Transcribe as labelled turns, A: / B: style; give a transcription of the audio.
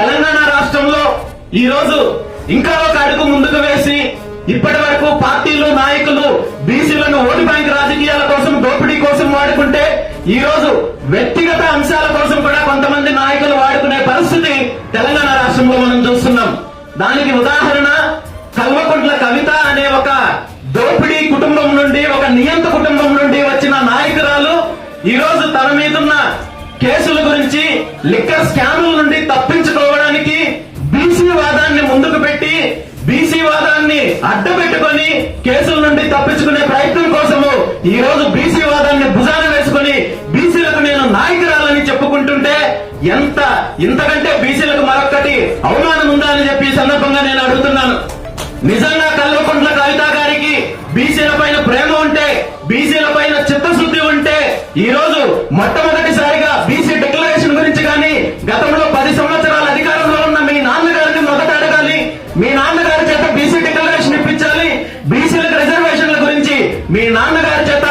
A: తెలంగాణ రాష్ట్రంలో ఈ రోజు ఇంకా ఒక అడుగు ముందుకు వేసి ఇప్పటి వరకు పార్టీలు నాయకులు బీసీలను ఓటు బ్యాంక్ రాజకీయాల కోసం దోపిడీ కోసం వాడుకుంటే ఈ రోజు వ్యక్తిగత అంశాల కోసం కూడా కొంతమంది నాయకులు వాడుకునే పరిస్థితి తెలంగాణ రాష్ట్రంలో మనం చూస్తున్నాం. దానికి ఉదాహరణ కల్వకుంట్ల కవిత అనే ఒక దోపిడీ కుటుంబం నుండి ఒక నియంత కుటుంబం నుండి వచ్చిన నాయకురాలు ఈ రోజు తన మీదున్న కేసుల గురించి లిక్కర్ స్కాముల నుండి తప్పించుకోవడానికి బీసీ వాదాన్ని ముందుకు పెట్టి బీసీ వాదాన్ని అడ్డు కేసుల నుండి తప్పించుకునే ప్రయత్నం కోసము ఈ రోజు బీసీ వాదాన్ని భుజాన వేసుకొని బీసీలకు నేను నాయకురాలని చెప్పుకుంటుంటే ఎంత ఇంతకంటే బీసీలకు మరొక్కటి అవమానం ఉందా అని చెప్పి ఈ సందర్భంగా నేను అడుగుతున్నాను. నిజంగా కల్వకుంట్ల కవిత గారికి బీసీల పైన ప్రేమ ఉంటే బీసీల పైన చిత్తశుద్ధి ఉంటే ఈ రోజు మొట్టమొదటి మీ నాన్నగారి చేత బీసీ డిక్లరేషన్ ఇప్పించాలి. బీసీలకు రిజర్వేషన్ల గురించి మీ నాన్నగారి చేత